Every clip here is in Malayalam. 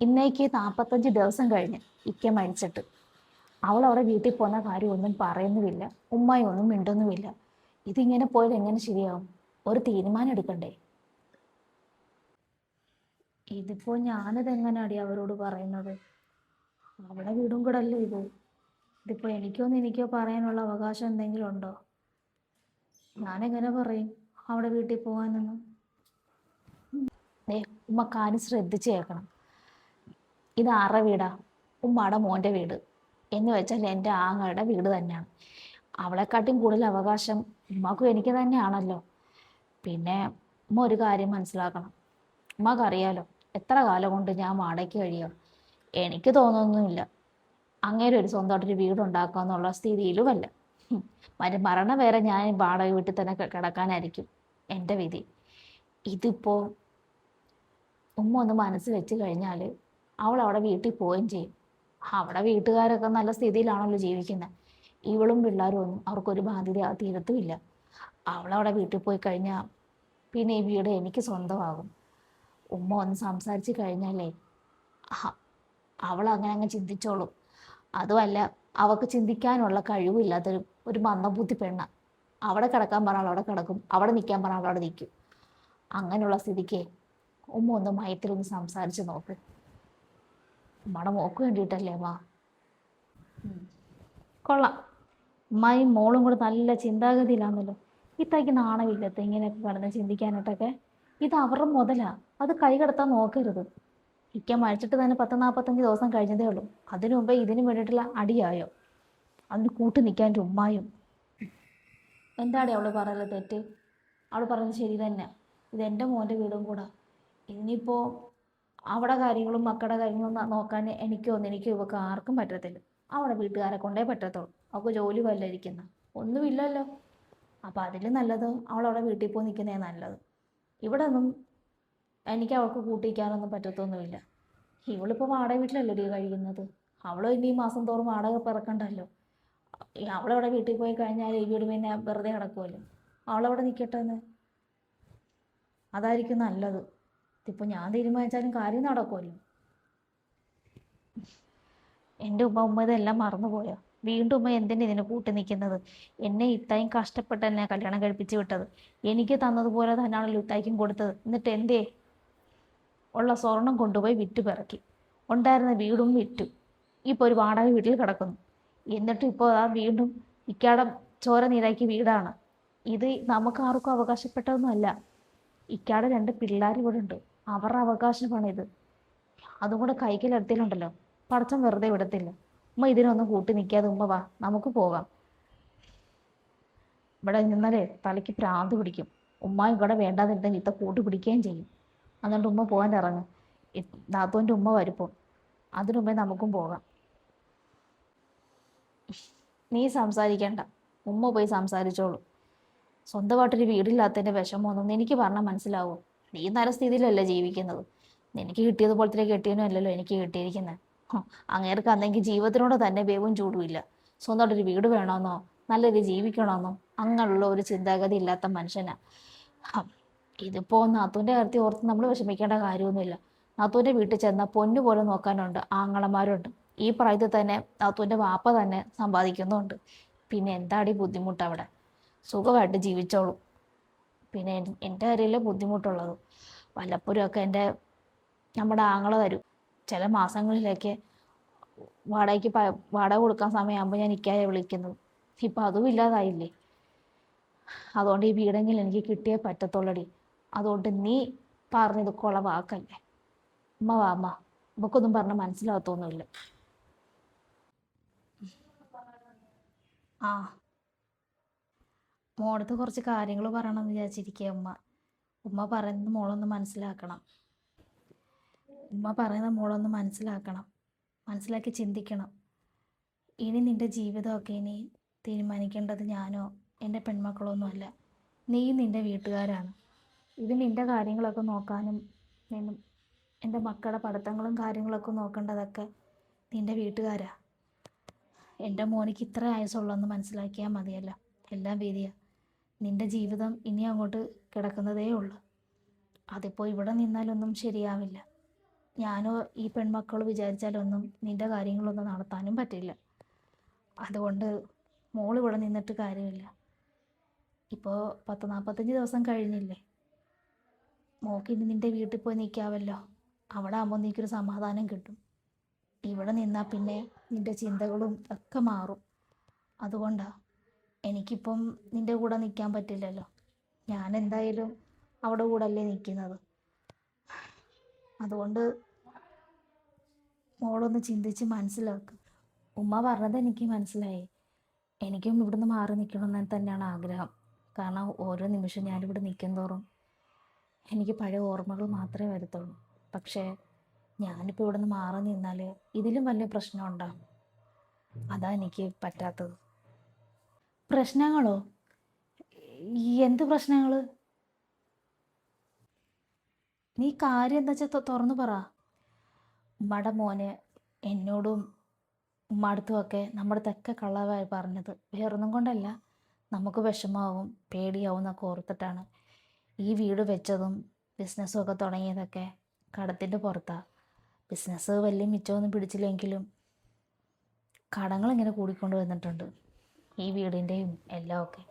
ഇന്നേക്ക് നാൽപ്പത്തഞ്ച് ദിവസം കഴിഞ്ഞ് ഇക്ക മരിച്ചിട്ട്. അവൾ അവിടെ വീട്ടിൽ പോകുന്ന കാര്യം ഒന്നും പറയുന്നുമില്ല. ഉമ്മായി ഒന്നും മിണ്ടുന്നുമില്ല. ഇതിങ്ങനെ പോയത് എങ്ങനെ ശരിയാവും? ഒരു തീരുമാനം എടുക്കണ്ടേ? ഇതിപ്പോ ഞാനിത് എങ്ങനെയാടി അവരോട് പറയുന്നത്? അവളെ വീടും കൂടെ അല്ലേ ഇത്? ഇതിപ്പോ എനിക്കോന്ന് എനിക്കോ പറയാനുള്ള അവകാശം എന്തെങ്കിലും ഉണ്ടോ? ഞാനെങ്ങനെ പറയും? അവിടെ വീട്ടിൽ പോകാനൊന്നും? ഉമ്മ കാര്യം ശ്രദ്ധിച്ച് കേൾക്കണം. ഇത് ആറ വീടാ? ഉമ്മയുടെ മോന്റെ വീട്. എന്ന് വെച്ചാൽ എന്റെ ആങ്ങളുടെ വീട് തന്നെയാണ്. അവളെക്കാട്ടും കൂടുതൽ അവകാശം ഉമ്മക്കും എനിക്ക് തന്നെയാണല്ലോ. പിന്നെ ഉമ്മ ഒരു കാര്യം മനസ്സിലാക്കണം. ഉമ്മക്കറിയാലോ എത്ര കാലം കൊണ്ട് ഞാൻ വാടകയ്ക്ക് കഴിയുക? എനിക്ക് തോന്നുന്നൊന്നുമില്ല. അങ്ങനെ ഒരു സ്വന്തമായിട്ടൊരു വീടുണ്ടാക്കാന്നുള്ള സ്ഥിതിയിലുമല്ല. മറ്റേ മര മരണം വരെ ഞാൻ വാടക വീട്ടിൽ തന്നെ കിടക്കാനായിരിക്കും എന്റെ വിധി. ഇതിപ്പോൾ ഉമ്മ ഒന്ന് മനസ്സ് വെച്ച് കഴിഞ്ഞാൽ അവൾ അവിടെ വീട്ടിൽ പോവുകയും ചെയ്യും. അവിടെ വീട്ടുകാരൊക്കെ നല്ല സ്ഥിതിയിലാണല്ലോ ജീവിക്കുന്നത് ഇവളും പിള്ളേരും ഒന്നും അവർക്കൊരു ബാധ്യത തീരത്തുമില്ല. അവളവിടെ വീട്ടിൽ പോയി കഴിഞ്ഞാൽ പിന്നെ ഈ വീട് എനിക്ക് സ്വന്തമാകും. ഉമ്മ ഒന്ന് സംസാരിച്ച് കഴിഞ്ഞാലേ അവൾ അങ്ങനെ അങ്ങ് ചിന്തിച്ചോളും. അതുമല്ല അവൾക്ക് ചിന്തിക്കാനുള്ള കഴിവില്ലാത്തൊരു ഒരു മന്ദബുദ്ധി പെണ്ണ. അവിടെ കിടക്കാൻ പറഞ്ഞാൽ അവിടെ കിടക്കും. അവിടെ നിൽക്കാൻ പറഞ്ഞാൽ അവിടെ നിൽക്കും. അങ്ങനെയുള്ള സ്ഥിതിക്ക് ഉമ്മ ഒന്ന് മയത്തിൽ ഒന്ന് സംസാരിച്ച് നോക്ക്. ഉമ്മയുടെ മോക്ക് വേണ്ടിയിട്ടല്ലേ അമ്മ. കൊള്ളാം. ഉമ്മയും മോളും കൂടെ നല്ല ചിന്താഗതിയിലാണല്ലോ. ഇത്തയ്ക്ക് നാണമില്ലത്ത് ഇങ്ങനെയൊക്കെ കിടന്ന് ചിന്തിക്കാനായിട്ടൊക്കെ. ഇത് അവരുടെ മുതലാ. അത് കൈ കടത്താൻ നോക്കരുത്. ഇക്ക മരിച്ചിട്ട് തന്നെ പത്ത് നാൽപ്പത്തഞ്ച് ദിവസം കഴിഞ്ഞതേ ഉള്ളൂ. അതിനു മുമ്പേ ഇതിന് വേണ്ടിയിട്ടുള്ള അടിയായോ? അതിന് കൂട്ടു നിൽക്കാൻ ഉമ്മായും. എന്താണ് അവൾ പറയുന്നത് തെറ്റ്? അവൾ പറഞ്ഞത് ശരി തന്നെ. ഇത് എന്റെ മോന്റെ വീടും കൂടെ. ഇനിയിപ്പോൾ അവിടെ കാര്യങ്ങളും മക്കളുടെ കാര്യങ്ങളും നോക്കാൻ എനിക്കോ എനിക്ക് ഇവക്ക് ആർക്കും പറ്റത്തില്ല. അവിടെ വീട്ടുകാരെ കൊണ്ടേ പറ്റത്തുള്ളൂ. അവൾക്ക് ജോലി വല്ല ഇരിക്കുന്ന. ഒന്നുമില്ലല്ലോ അപ്പോൾ അതിൽ നല്ലത് അവളവിടെ വീട്ടിൽ പോയി നിൽക്കുന്നേ നല്ലത്. ഇവിടെ ഒന്നും എനിക്ക് അവൾക്ക് കൂട്ടിക്കാനൊന്നും പറ്റത്തൊന്നുമില്ല. ഇവളിപ്പോൾ വാടക വീട്ടിലല്ലേ കഴിയുന്നത് അവൾ ഇനി മാസം തോറും വാടക പിറക്കണ്ടല്ലോ. അവളവിടെ വീട്ടിൽ പോയി കഴിഞ്ഞാൽ ഈ വീട് പിന്നെ വെറുതെ കിടക്കുമല്ലോ അവളവിടെ നിൽക്കട്ടെ അതായിരിക്കും നല്ലത്. ഇതിപ്പോൾ ഞാൻ തീരുമാനിച്ചാലും കാര്യം നടക്കുമല്ലോ. എന്റെ ഉമ്മ ഉമ്മ ഇതെല്ലാം മറന്നുപോയോ? വീണ്ടും ഉമ്മ എന്തിനാ ഇതിന് കൂട്ടി നിൽക്കുന്നത്? എന്നെ ഇത്തായും കഷ്ടപ്പെട്ട് എന്നെ കല്യാണം കഴിപ്പിച്ച് വിട്ടത്. എനിക്ക് തന്നതുപോലെ തന്നെയാണല്ലോ ഇത്തായിക്കും കൊടുത്തത്. എന്നിട്ട് എന്തേ? ഉള്ള സ്വർണം കൊണ്ടുപോയി വിറ്റ് പിറക്കി. ഉണ്ടായിരുന്ന വീടും വിറ്റു. ഇപ്പോൾ ഒരു വാടക വീട്ടിൽ കിടക്കുന്നു. എന്നിട്ട് ഇപ്പോൾ ആ വീണ്ടും ഇക്കാടം ചോര നീരാക്കി വീടാണ്. ഇത് നമുക്ക് ആർക്കും അവകാശപ്പെട്ടതൊന്നുമല്ല. ഇക്കാടെ രണ്ട് പിള്ളേർ ഇവിടെ ഉണ്ട് അവരുടെ ഇത്. അതും കൂടെ കൈക്കലെടുത്തിലുണ്ടല്ലോ പടച്ചം വെറുതെ വിടത്തില്ല. ഉമ്മ ഇതിനൊന്നും കൂട്ടി നിൽക്കാതെ ഉമ്മ വാ നമുക്ക് പോകാം. ഇവിടെ നിന്നാലേ തലയ്ക്ക് പ്രാന്ത് പിടിക്കും. ഉമ്മ ഇവിടെ വേണ്ടാതിരുന്നെങ്കിൽ ഇത്ത കൂട്ടി പിടിക്കുകയും ചെയ്യും. അതുകൊണ്ട് ഉമ്മ പോകാൻ ഇറങ്ങും. നാത്തോന്റെ ഉമ്മ വരുമ്പോൾ. അതിനു മുമ്പേ നമുക്കും പോകാം. നീ സംസാരിക്കണ്ട. ഉമ്മ പോയി സംസാരിച്ചോളൂ. സ്വന്തമായിട്ടൊരു വീടില്ലാത്തതിന്റെ വിഷമമൊന്നും എനിക്ക് പറഞ്ഞാൽ മനസ്സിലാവും. നീ നല്ല സ്ഥിതിയിലല്ലേ ജീവിക്കുന്നത്? നിനക്ക് കിട്ടിയതുപോലത്തെ കിട്ടിയനും അല്ലല്ലോ എനിക്ക് കിട്ടിയിരിക്കുന്നത് അങ്ങേർക്ക് അന്നെങ്കിൽ ജീവിതത്തിനോട് തന്നെ വേവും ചൂടുമില്ല സ്വന്തമായിട്ടൊരു വീട് വേണമെന്നോ നല്ലൊരു ജീവിക്കണമെന്നോ അങ്ങനെയുള്ള ഒരു ചിന്താഗതി ഇല്ലാത്ത മനുഷ്യനാ. ഇതിപ്പോ നാത്തൂന്റെ കാര്യത്തിൽ ഓർത്ത് നമ്മൾ വിഷമിക്കേണ്ട കാര്യമൊന്നുമില്ല. നാത്തൂന്റെ വീട്ടിൽ ചെന്ന പൊന്നു പോലെ നോക്കാനുണ്ട് ആങ്ങളമാരുണ്ട്. ഈ പ്രായത്തിൽ തന്നെ നാത്തൂന്റെ വാപ്പ തന്നെ സമ്പാദിക്കുന്നുണ്ട്. പിന്നെ എന്താടി ബുദ്ധിമുട്ട് അവിടെ? സുഖമായിട്ട് ജീവിച്ചോളും. പിന്നെ എൻ- എന്റെ കാര്യമല്ലേ ബുദ്ധിമുട്ടുള്ളത്? വല്ലപ്പോഴും ഒക്കെ എന്റെ നമ്മുടെ ആങ്ങള വരും. ചില മാസങ്ങളിലൊക്കെ വാടകയ്ക്ക് വാടക കൊടുക്കാൻ സമയമാകുമ്പോൾ ഞാൻ ഇക്കാരെ വിളിക്കുന്നു. ഇപ്പം അതും ഇല്ലാതായില്ലേ? അതുകൊണ്ട് ഈ വീടെങ്കിലും എനിക്ക് കിട്ടിയേ പറ്റത്തുള്ളടി. അതുകൊണ്ട് നീ പറഞ്ഞത് കുളവാക്കല്ലേ? വാ അമ്മ നമുക്കൊന്നും പറഞ്ഞ് മനസ്സിലാകത്തൊന്നുമില്ല. ആ. മോളടുത്ത് കുറച്ച് കാര്യങ്ങൾ പറയണമെന്ന് വിചാരിച്ചിരിക്കുക ഉമ്മ. ഉമ്മ പറയുന്നത് മോളൊന്ന് മനസ്സിലാക്കണം. ഉമ്മ പറയുന്ന മോളൊന്ന് മനസ്സിലാക്കണം. മനസ്സിലാക്കി ചിന്തിക്കണം. ഇനി നിന്റെ ജീവിതമൊക്കെ ഇനി തീരുമാനിക്കേണ്ടത് ഞാനോ എന്റെ പെൺമക്കളൊന്നുമല്ല നീ നിന്റെ വീട്ടുകാരാണ്. ഇത് നിന്റെ കാര്യങ്ങളൊക്കെ നോക്കാനും നിന്നും എന്റെ മക്കളുടെ പഠിത്തങ്ങളും കാര്യങ്ങളൊക്കെ നോക്കേണ്ടതൊക്കെ നിന്റെ വീട്ടുകാരാ. എന്റെ മോനിക്ക് ഇത്ര ആയുസുള്ളതെന്ന് മനസ്സിലാക്കിയാൽ മതിയല്ലോ. എല്ലാം വീതിയാ നിന്റെ ജീവിതം ഇനി അങ്ങോട്ട് കിടക്കുന്നതേ ഉള്ളൂ. അതിപ്പോൾ ഇവിടെ നിന്നാലൊന്നും ശരിയാവില്ല. ഞാനോ ഈ പെൺമക്കൾ വിചാരിച്ചാലൊന്നും നിന്റെ കാര്യങ്ങളൊന്നും നടത്താനും പറ്റില്ല. അതുകൊണ്ട് മോൾ ഇവിടെ നിന്നിട്ട് കാര്യമില്ല. ഇപ്പോൾ പത്ത് നാൽപ്പത്തഞ്ച് ദിവസം കഴിഞ്ഞില്ലേ? മോക്കിനി നിന്റെ വീട്ടിൽ പോയി നിൽക്കാവല്ലോ അവിടെ ആകുമ്പോൾ നീക്കൊരു സമാധാനം കിട്ടും. ഇവിടെ നിന്നാൽ പിന്നെ നിന്റെ ചിന്തകളും ഒക്കെ മാറും. അതുകൊണ്ടാണ് എനിക്കിപ്പം നിന്റെ കൂടെ നിൽക്കാൻ പറ്റില്ലല്ലോ. ഞാൻ എന്തായാലും അവിടെ കൂടെ അല്ലേ നിൽക്കുന്നത് അതുകൊണ്ട് മോളൊന്ന് ചിന്തിച്ച് മനസ്സിലാക്കും. ഉമ്മ പറഞ്ഞത് എനിക്ക് മനസ്സിലായി. എനിക്കും ഇവിടുന്ന് മാറി നിൽക്കണമെന്ന് തന്നെയാണ് ആഗ്രഹം. കാരണം ഓരോ നിമിഷം ഞാനിവിടെ നിൽക്കും തോറും എനിക്ക് പഴയ ഓർമ്മകൾ മാത്രമേ വരത്തുള്ളൂ. പക്ഷേ ഞാനിപ്പോൾ ഇവിടുന്ന് മാറി നിന്നാൽ ഇതിലും വലിയ പ്രശ്നം ഉണ്ടാകും അതാ എനിക്ക് പറ്റാത്തത്. പ്രശ്നങ്ങളോ? എന്ത് പ്രശ്നങ്ങൾ നീ കാര്യം എന്താ വെച്ചാൽ തുറന്നു പറ. ഉമ്മയുടെ മോന് എന്നോടും ഉമ്മടുത്തുമൊക്കെ നമ്മുടെ തെക്കെ കള്ളവായി പറഞ്ഞത്. വേറൊന്നും കൊണ്ടല്ല. നമുക്ക് വിഷമാവും പേടിയാവും എന്നൊക്കെ ഓർത്തിട്ടാണ്. ഈ വീട് വെച്ചതും ബിസിനസ്സും ഒക്കെ തുടങ്ങിയതൊക്കെ കടത്തിന്റെ പുറത്താണ് ബിസിനസ് വലിയ മിച്ചമൊന്നും പിടിച്ചില്ലെങ്കിലും കടങ്ങൾ ഇങ്ങനെ കൂടിക്കൊണ്ട് വന്നിട്ടുണ്ട്. ഈ വീടിന്റെയും എല്ലാം ഒക്കെ.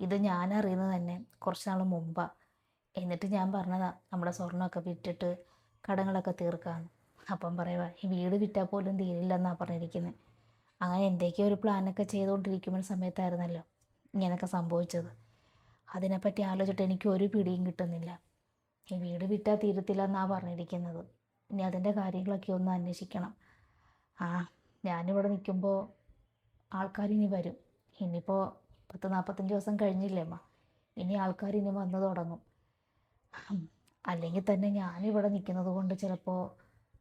ഇത് ഞാൻ അറിയുന്നത് തന്നെ കുറച്ച് നാൾ മുമ്പാണ് എന്നിട്ട് ഞാൻ പറഞ്ഞതാ നമ്മുടെ സ്വർണമൊക്കെ വിറ്റിട്ട് കടങ്ങളൊക്കെ തീർക്കാമെന്ന് അപ്പം പറയുക ഈ വീട് വിറ്റാൽ പോലും തീരില്ലെന്നാണ് പറഞ്ഞിരിക്കുന്നത് അങ്ങനെ എന്തൊക്കെയോ ഒരു പ്ലാനൊക്കെ ചെയ്തുകൊണ്ടിരിക്കുന്ന സമയത്തായിരുന്നല്ലോ ഇങ്ങനെയൊക്കെ സംഭവിച്ചത്. അതിനെപ്പറ്റി ആലോചിച്ചിട്ട് എനിക്ക് ഒരു പിടിയും കിട്ടുന്നില്ല. ഈ വീട് വിറ്റാൽ തീരത്തില്ല എന്നാണ് പറഞ്ഞിരിക്കുന്നത്. ഇനി അതിന്റെ കാര്യങ്ങളൊക്കെ ഒന്ന് അന്വേഷിക്കണം. ആ ഞാനിവിടെ നിൽക്കുമ്പോൾ ആൾക്കാരിനി വരും. ഇനിയിപ്പോൾ പത്ത് നാൽപ്പത്തഞ്ച് ദിവസം കഴിഞ്ഞില്ലേ അമ്മ? ഇനി ആൾക്കാർ ഇനി വന്നു തുടങ്ങും. അല്ലെങ്കിൽ തന്നെ ഞാനിവിടെ നിൽക്കുന്നത് കൊണ്ട് ചിലപ്പോൾ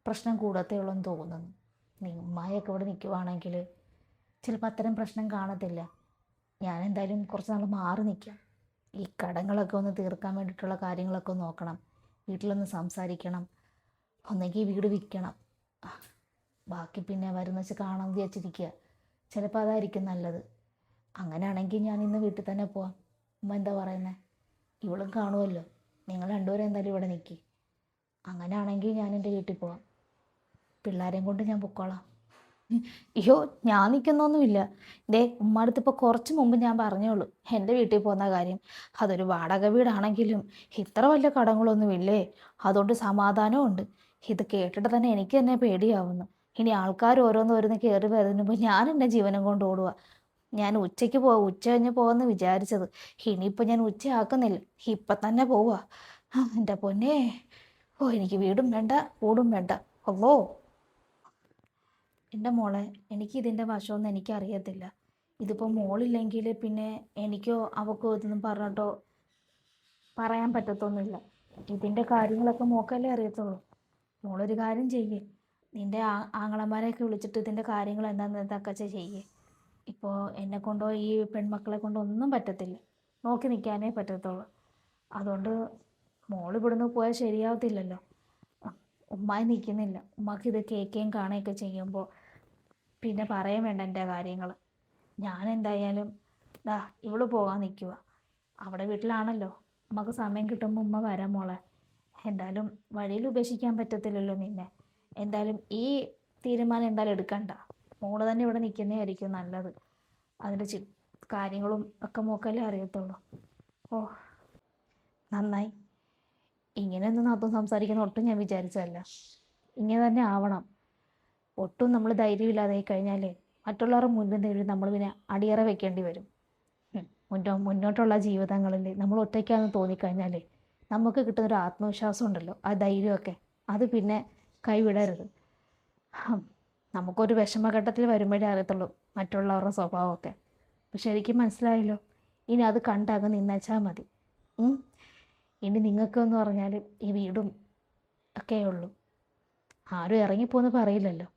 പ്രശ്നം കൂടത്തേ ഉള്ളെന്ന് തോന്നുന്നു. നീ ഉമ്മായൊക്കെ ഇവിടെ നിൽക്കുവാണെങ്കിൽ ചിലപ്പോൾ അത്തരം പ്രശ്നം കാണത്തില്ല. ഞാൻ എന്തായാലും കുറച്ച് നാൾ മാറി നിൽക്കാം. ഈ കടങ്ങളൊക്കെ ഒന്ന് തീർക്കാൻ വേണ്ടിയിട്ടുള്ള കാര്യങ്ങളൊക്കെ നോക്കണം. വീട്ടിലൊന്ന് സംസാരിക്കണം. ഒന്നെങ്കിൽ വീട് വിൽക്കണം. ബാക്കി പിന്നെ വരുന്ന വെച്ച് കാണാൻ വിചാരിച്ചിരിക്കുക. ചിലപ്പോൾ അതായിരിക്കും നല്ലത്. അങ്ങനെയാണെങ്കിൽ ഞാൻ ഇന്ന് വീട്ടിൽ തന്നെ പോവാം. ഉമ്മ എന്താ പറയുന്നത് ഇവളും കാണുമല്ലോ നിങ്ങൾ രണ്ടുപേരും എന്തായാലും ഇവിടെ നിൽക്കി അങ്ങനെയാണെങ്കിൽ ഞാൻ എന്റെ വീട്ടിൽ പോവാം. പിള്ളേരെയും കൊണ്ട് ഞാൻ പൊക്കോളാം. അയ്യോ ഞാൻ നിൽക്കുന്നൊന്നുമില്ല ദേ ഉമ്മടുത്ത് ഇപ്പോൾ കുറച്ച് മുമ്പ് ഞാൻ പറഞ്ഞോളൂ. എന്റെ വീട്ടിൽ പോകുന്ന കാര്യം. അതൊരു വാടക വീടാണെങ്കിലും ഇത്ര വലിയ കടങ്ങളൊന്നുമില്ലേ? അതുകൊണ്ട് സമാധാനമുണ്ട് ഇത് കേട്ടിട്ട് തന്നെ എനിക്ക് തന്നെ പേടിയാവുന്നു. ഇനി ആൾക്കാർ ഓരോന്ന് ഓരോന്ന് കയറി വരുന്നുമ്പോൾ ഞാൻ എന്റെ ജീവനം കൊണ്ട് ഓടുക ഞാൻ ഉച്ചയ്ക്ക് പോ ഉച്ച കഴിഞ്ഞ് പോകാമെന്ന് വിചാരിച്ചത്. ഇനിയിപ്പോൾ ഞാൻ ഉച്ചയാക്കുന്നില്ല. ഇപ്പം തന്നെ പോവാ. എന്റെ പൊന്നെ. ഓ എനിക്ക് വീടും വേണ്ട കൂടും വേണ്ട. അല്ലോ എന്റെ മോളെ എനിക്ക് ഇതിന്റെ വശമൊന്നും എനിക്കറിയത്തില്ല. ഇതിപ്പോൾ മോളില്ലെങ്കിൽ പിന്നെ എനിക്കോ അവക്കോ ഇതൊന്നും പറഞ്ഞിട്ടോ പറയാൻ പറ്റത്തൊന്നുമില്ല. ഇതിന്റെ കാര്യങ്ങളൊക്കെ മോക്കല്ലേ അറിയത്തുള്ളൂ. മോളൊരു കാര്യം ചെയ്യേ. നിന്റെ ആ ആങ്ങളമാരെയൊക്കെ വിളിച്ചിട്ട് ഇതിന്റെ കാര്യങ്ങൾ എന്താന്ന് എന്താ ചെയ്യേ. ഇപ്പോൾ എന്നെ കൊണ്ടോ ഈ പെൺമക്കളെ കൊണ്ടോ ഒന്നും പറ്റത്തില്ല. നോക്കി നിൽക്കാനേ പറ്റത്തുള്ളൂ. അതുകൊണ്ട് മോൾ ഇവിടുന്ന് പോയാൽ ശരിയാവത്തില്ലല്ലോ. ഉമ്മായി നിൽക്കുന്നില്ല ഉമ്മക്ക് ഇത് കേൾക്കുകയും കാണുകയൊക്കെ ചെയ്യുമ്പോൾ പിന്നെ പറയാൻ വേണ്ട എന്റെ കാര്യങ്ങൾ ഞാൻ എന്തായാലും ദാ ഇവൾ പോകാൻ നിൽക്കുക അവിടെ വീട്ടിലാണല്ലോ. ഉമ്മക്ക് സമയം കിട്ടുമ്പോൾ ഉമ്മ വരാം മോളെ. എന്തായാലും വഴിയിൽ ഉപേക്ഷിക്കാൻ പറ്റത്തില്ലല്ലോ നിന്നെ. എന്തായാലും ഈ തീരുമാനം എന്തായാലും എടുക്കണ്ട. മോൾ തന്നെ ഇവിടെ നിൽക്കുന്നതായിരിക്കും നല്ലത്. അതിന്റെ ചി കാര്യങ്ങളും ഒക്കെ മോക്കല്ലേ അറിയത്തുള്ളൂ. ഓ നന്നായി. ഇങ്ങനെയൊന്നും നാത്തും സംസാരിക്കുന്ന ഒട്ടും ഞാൻ വിചാരിച്ചതല്ല. ഇങ്ങനെ തന്നെ ആവണം. ഒട്ടും നമ്മൾ ധൈര്യമില്ലാതായി കഴിഞ്ഞാൽ മറ്റുള്ളവരുടെ മുന്നിൽ നിന്ന് നമ്മൾ പിന്നെ അടിയറ വെക്കേണ്ടി വരും. മുന്നോ മുന്നോട്ടുള്ള ജീവിതങ്ങളിൽ നമ്മൾ ഒറ്റയ്ക്കാണെന്ന് തോന്നിക്കഴിഞ്ഞാൽ നമുക്ക് കിട്ടുന്നൊരു ആത്മവിശ്വാസം ഉണ്ടല്ലോ ആ ധൈര്യമൊക്കെ. അത് പിന്നെ കൈവിടരുത്. നമുക്കൊരു വിഷമഘട്ടത്തിൽ വരുമ്പോഴേ അറിയത്തുള്ളൂ മറ്റുള്ളവരുടെ സ്വഭാവമൊക്കെ. പക്ഷെ എനിക്ക് മനസ്സിലായല്ലോ? ഇനി അത് കണ്ടങ്ങ് നിന്നച്ചാൽ മതി. ഇനി നിങ്ങൾക്കെന്ന് പറഞ്ഞാൽ ഈ വീടും ഒക്കെ ഉള്ളൂ. ആരും ഇറങ്ങിപ്പോന്ന് പറയില്ലല്ലോ.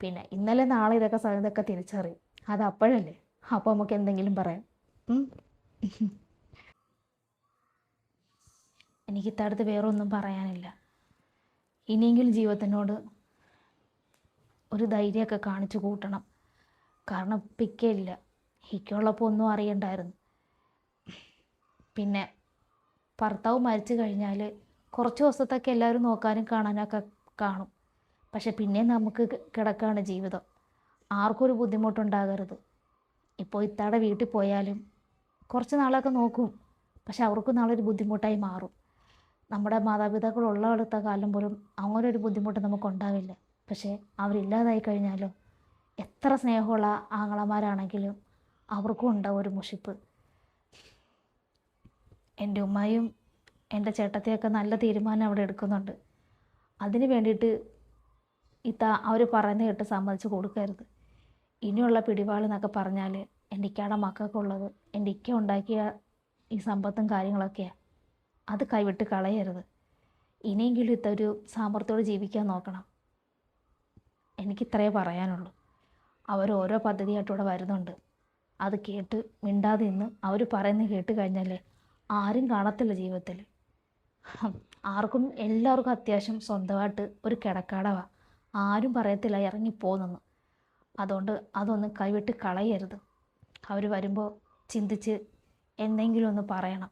പിന്നെ ഇന്നലെ നാളെ ഇതൊക്കെ ഇതൊക്കെ തിരിച്ചറിയും. അത് അപ്പോഴല്ലേ? അപ്പോൾ നമുക്ക് എന്തെങ്കിലും പറയാം. എനിക്ക് വേറൊന്നും പറയാനില്ല. ഇനിയെങ്കിലും ജീവിതത്തിനോട് ഒരു ധൈര്യമൊക്കെ കാണിച്ചു കൂട്ടണം. കാരണം പിക്കയില്ല. ഹിക്കുള്ളപ്പോൾ ഒന്നും അറിയണ്ടായിരുന്നു. പിന്നെ ഭർത്താവ് മരിച്ചു കഴിഞ്ഞാൽ കുറച്ച് ദിവസത്തൊക്കെ എല്ലാവരും നോക്കാനും കാണാനൊക്കെ കാണും. പക്ഷെ പിന്നെ നമുക്ക് കിടക്കുകയാണ് ജീവിതം. ആർക്കൊരു ബുദ്ധിമുട്ടുണ്ടാകരുത്. ഇപ്പോൾ ഇത്താടെ വീട്ടിൽ പോയാലും കുറച്ച് നാളൊക്കെ നോക്കും. പക്ഷെ അവർക്കും നാളെ ഒരു ബുദ്ധിമുട്ടായി മാറും. നമ്മുടെ മാതാപിതാക്കളുള്ള അടുത്ത കാലം പോലും അങ്ങനെ ഒരു ബുദ്ധിമുട്ട് നമുക്കുണ്ടാവില്ല പക്ഷേ അവരില്ലാതായി കഴിഞ്ഞാലോ? എത്ര സ്നേഹമുള്ള ആങ്ങളമാരാണെങ്കിലും അവർക്കും ഉണ്ടാവും ഒരു മുഷിപ്പ്. എന്റെ ഉമ്മയും എന്റെ ചേട്ടത്തിയൊക്കെ നല്ല തീരുമാനം അവിടെ എടുക്കുന്നുണ്ട്. അതിന് വേണ്ടിയിട്ട് ഇത്ത അവർ പറയുന്ന കേട്ട് സമ്മതിച്ച് കൊടുക്കരുത്. ഇനിയുള്ള പിടിപാടെന്നൊക്കെ പറഞ്ഞാൽ എന്റെ ഇക്കയുടെ മക്കൾക്കുള്ളത് എന്റെ ഇക്ക ഉണ്ടാക്കിയ ഈ സമ്പത്തും കാര്യങ്ങളൊക്കെയാണ് അത് കൈവിട്ട് കളയരുത്. ഇനിയെങ്കിലും ഇത്തൊരു സാമർത്ഥ്യത്തോടെ ജീവിക്കാൻ നോക്കണം. എനിക്കിത്രയേ പറയാനുള്ളൂ. അവർ ഓരോ പദ്ധതിയായിട്ട് ഇവിടെ വരുന്നുണ്ട്. അത് കേട്ട് മിണ്ടാതെ ഇന്ന് അവർ പറയുന്നത് കേട്ട് കഴിഞ്ഞാലേ ആരും കാണത്തില്ല ജീവിതത്തിൽ ആർക്കും എല്ലാവർക്കും അത്യാവശ്യം സ്വന്തമായിട്ട് ഒരു കിടക്കാടവ. ആരും പറയത്തില്ല ഇറങ്ങിപ്പോന്നെന്ന് അതുകൊണ്ട് അതൊന്നും കൈവിട്ട് കളയരുത്. അവർ വരുമ്പോൾ ചിന്തിച്ച് എന്തെങ്കിലും ഒന്ന് പറയണം.